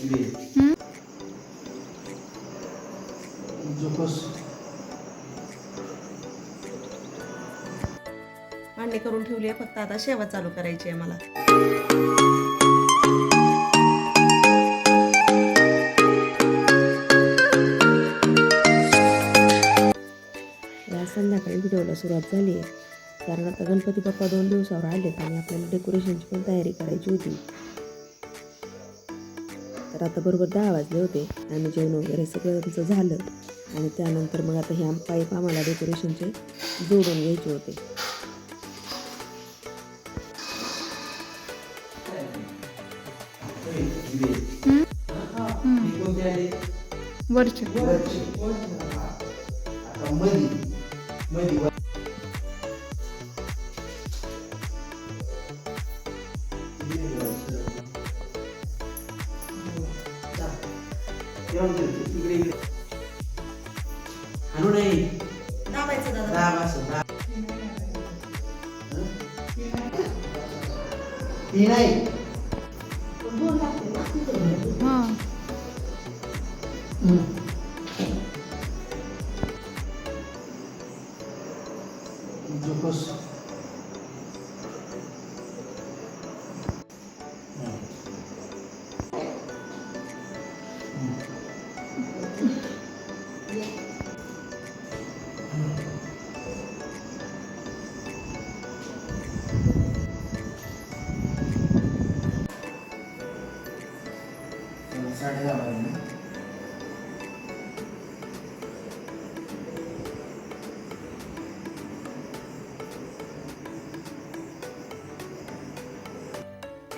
हम्म? मांडणी करून ठेवली आहे फक्त आता शेवा चालू करायची आहे मला. संध्याकाळी व्हिडिओला सुरुवात झाली. आहे कारण आता गणपती बाप्पा दोन दिवसावर आलेत आणि आपल्याला डेकोरेशनची पण तयारी करायची होती. तर आता बरोबर दहा वाजले होते. आणि जेवण वगैरे सगळं आमचं झालं. आणि त्यानंतर मग आता ह्या पाईप आम्हाला डेकोरेशनचे जोडून घ्यायचे होते. वरचे. आणू नाही दाबायचं दादा. दहा ती नाही. हां. जोकोस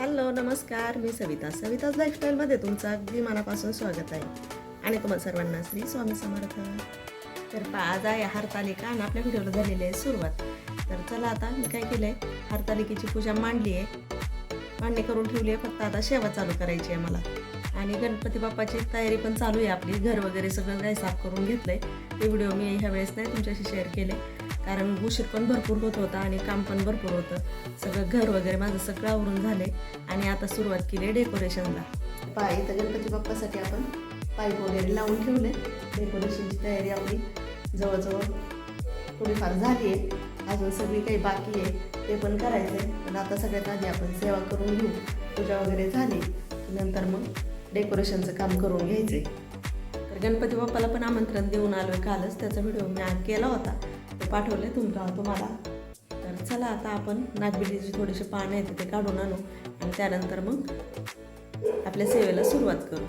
हॅलो नमस्कार. मी सविता. सविताज लाईफस्टाईलमध्ये तुमचं अगदी मनापासून स्वागत आहे. आणि तुम्हाला सर्वांना श्री स्वामी समर्थ. तर आज आहे हरतालिका आणि आपल्या व्हिडिओला झालेली आहे सुरुवात. तर चला आता मी काय केलं आहे हरतालिकेची पूजा मांडली आहे. मांडणी करून ठेवली आहे. फक्त आता सेवा चालू करायची आहे मला. आणि गणपती बाप्पाची तयारी पण चालू आहे आपली. घर वगैरे सगळं काय साफ करून घेतलं आहे ते व्हिडिओ मी ह्या वेळेस नाही तुमच्याशी शेअर केले. कारण उशीर पण भरपूर होत होता आणि काम पण भरपूर होतं. सगळं घर वगैरे माझं सगळं आवरून झाले आणि आता सुरुवात केली आहे डेकोरेशनला पाय इथं गणपती बाप्पासाठी आपण पाईप वगैरे लावून ठेवले. डेकोरेशनची तयारी आपली जवळजवळ थोडीफार झाली आहे. अजून सगळी काही बाकी आहे. ते पण करायचं आहे पण आता सगळ्यात आधी आपण सेवा करून घेऊ. पूजा वगैरे झाली नंतर मग डेकोरेशनचं काम करून घ्यायचं आहे तर गणपती बाप्पाला पण आमंत्रण देऊन आलो आहे कालच. त्याचा व्हिडिओ मी आज केला होता. पाठवले तुमचा तुम्हाला. तर चला आता आपण नागबिटीचे थोडेसे पानं आहेत ते काढून आणू आणि त्यानंतर मग आपल्या सेवेला सुरुवात करू.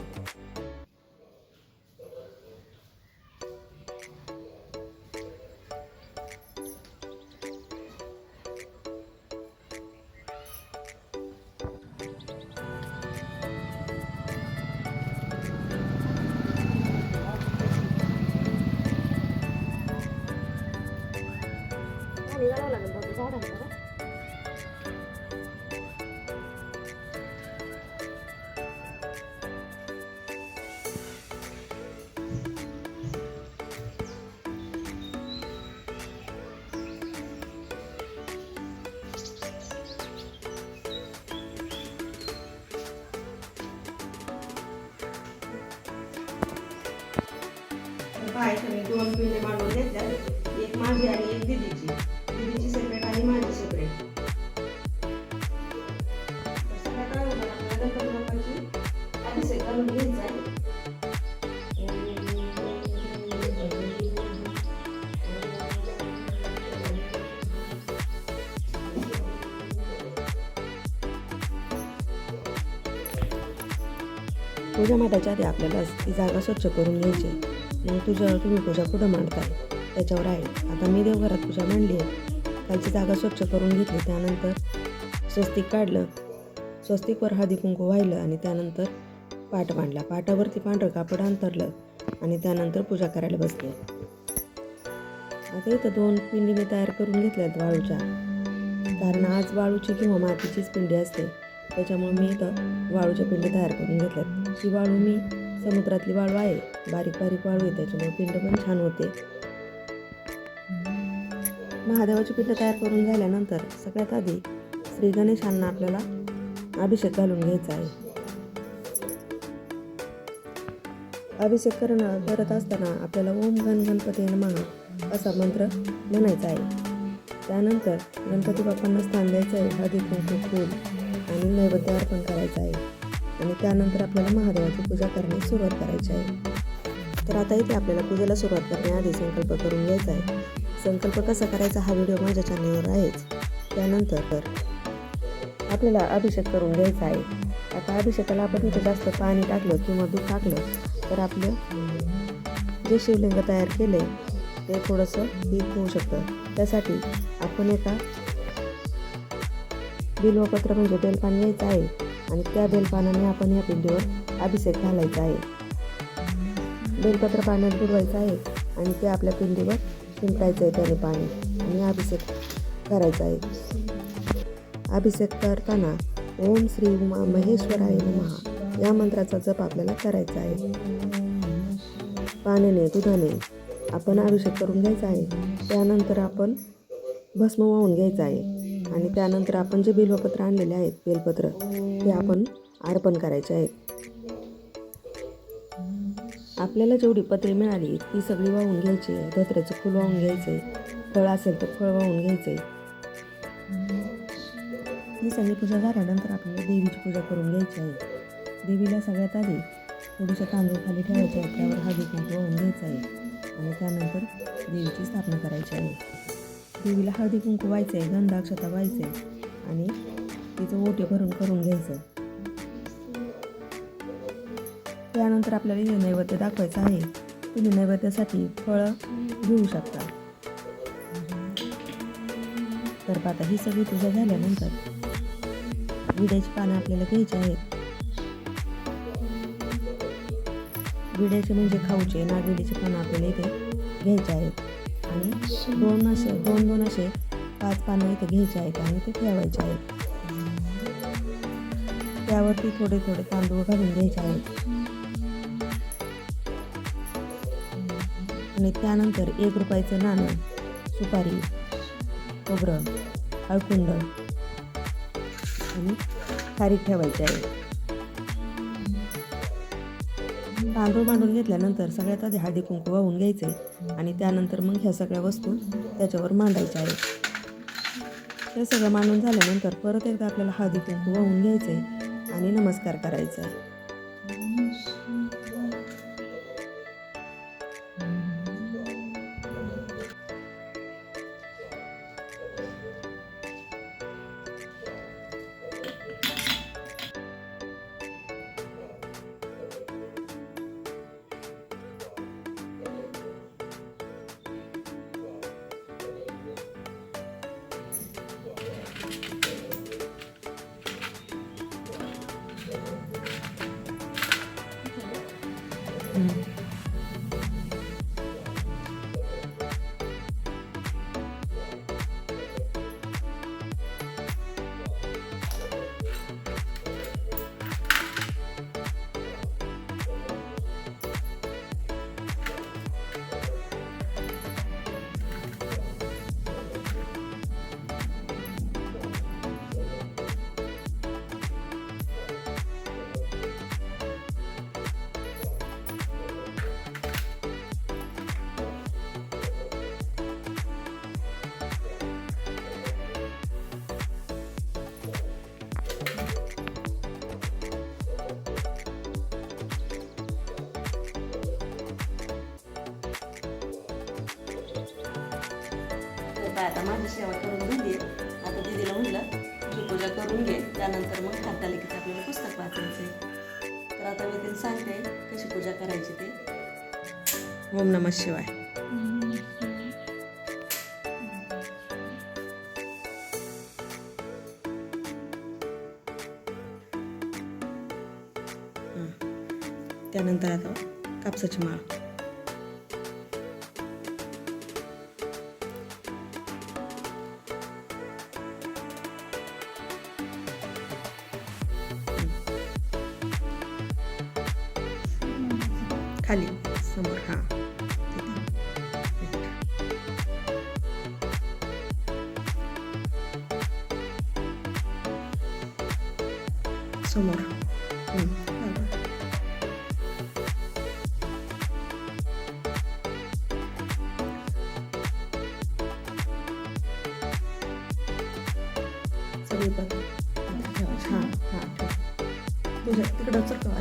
काय मी दोन पिल्ले मांडून घेतल्या एक माझी आणि एक दिदीची. दिदीची सेपरेट आणि माझी सेपरेट सगळ्यात आपल्याला गणपती बाप्पाची अभिषेक करून घ्यायचा आहे. पूजा माताच्या आधी आपल्याला ती जागा स्वच्छ करून घ्यायची म्हणजे आणि तुझं तुम्ही पूजा कुठं मांडताय. त्याच्यावर आहे. आता मी देवघरात पूजा मांडली आहे. कालची जागा स्वच्छ करून घेतली. त्यानंतर स्वस्तिक काढलं. स्वस्तिकवर हळदी कुंकू वाहिलं आणि त्यानंतर पाट मांडला. पाटावरती पांढरं कापड अंतरलं आणि त्यानंतर पूजा करायला बसले. आता इथं दोन पिंडी मी तयार करून घेतल्या आहेत वाळूच्या. कारण आज वाळूची किंवा मातीचीच पिंडी असते. त्याच्यामुळे मी इथं वाळूच्या पिंडी तयार करून घेतल्यात. ही वाळू मी समुद्रातली वाळू आहे. बारीक बारीक वाळू आहे त्याच्यामुळे पिंड पण छान होते. महादेवाची पिंड तयार करून झाल्यानंतर सगळ्यात आधी श्री गणेशांना आपल्याला अभिषेक घालून घ्यायचा आहे. अभिषेक करणं करत असताना आपल्याला ओम गण गणपती नमः असा मंत्र म्हणायचा आहे. त्यानंतर गणपती बाप्पांना स्थान द्यायचं आहे हळदी कुंकू फूल आणि नैवेद्य अर्पण करायचं आहे. आणि त्यानंतर आपल्याला महादेवाची पूजा करण्यास सुरुवात करायची आहे. तर आता इथे आपल्याला पूजेला सुरुवात करण्याआधी संकल्प करून घ्यायचा आहे. संकल्प कसा करायचा हा व्हिडिओ माझ्या चॅनलवर आहेच. त्यानंतर आपल्याला अभिषेक करून घ्यायचा आहे. आता अभिषेकाला आपण इथे जास्त पाणी टाकलं किंवा दूध टाकलं तर आपलं जे शिवलिंग तयार केले ते थोडंसं वीक होऊ शकतं. त्यासाठी आपण एका बिल्वपत्र म्हणजे बेलपान घ्यायचं आहे आणि त्या बेलपानाने आपण या पिंडीवर अभिषेक घालायचा आहे. बेलपत्र पाण्यात बुडवायचं आहे आणि ते आपल्या पिंडीवर शिंपडायचं आहे त्याने पाणी आणि अभिषेक करायचा आहे. अभिषेक करताना ओम श्री उमा महेश्वराय नमः या मंत्राचा जप आपल्याला करायचा आहे. पाण्याने दुधाने आपण अभिषेक करून घ्यायचा आहे. त्यानंतर आपण भस्म वाहून घ्यायचा आहे आणि त्यानंतर आपण जे बिल्वपत्र आणलेले आहेत बेलपत्र ते आपण अर्पण करायचे आहेत आपल्याला जेवढी पत्रे मिळाली ती सगळी वाहून घ्यायची. आहे धत्र्याचं फूल वाहून घ्यायचे. फळ असेल तर फळ वाहून घ्यायचे. ही सगळी पूजा झाल्यानंतर आपल्याला देवीची पूजा करून घ्यायची आहे. देवीला सगळ्यात आधी थोडेसे तांदूळ खाली ठेवायचे त्यावर हळदी कुंकू वाहून घ्यायचं आहे. आणि त्यानंतर देवीची स्थापना करायची आहे. देवीला हळदी कुंकू व्हायचं आहे गंधाक्षता व्हायचं आहे आणि तिचं ओटे भरून करून घ्यायचं. त्यानंतर आपल्याला हे नैवेद्य दाखवायचं आहे. तुम्ही नैवेद्यासाठी फळं घेऊ शकता. तर आता ही सगळी पूजा झाल्यानंतर विड्याची पानं आपल्याला घ्यायची आहेत. विड्याचे म्हणजे खाऊचे नागविडीचे पानं आपल्याला इथे घ्यायचे आहेत. आणि दोन असे दोन दोन असे पाच पानं इथे घ्यायचे आहेत आणि ते ठेवायचे आहेत. त्यावरती थोडे थोडे तांदूळ घालून घ्यायचे आहेत. आणि त्यानंतर एक रुपयाचं नाणं सुपारी खोबरं हळकुंड आणि खारीक ठेवायची आहे. तांदूळ मांडून घेतल्यानंतर सगळ्यात आधी हळदी कुंकू वाहून घ्यायचे आणि त्यानंतर मग ह्या सगळ्या वस्तू त्याच्यावर मांडायच्या आहेत. हे सगळं मांडून झाल्यानंतर परत एकदा आपल्याला हळदी कुंकू वाहून घ्यायचे आणि नमस्कार करायचा. आहे तर काय आता माझी सेवा करून झाली आता दीदीला म्हणलं तुझी पूजा करून घे. त्यानंतर मग हरतालिकेचं आपल्याला पुस्तक वाचायचं आहे तर आता मी तिला सांगते कशी पूजा करायची ते. ओम नमः शिवाय. हां. त्यानंतर आता कापसाची माळ. далі саморга. Сомор. Sampai jumpa. Ha. Tuh.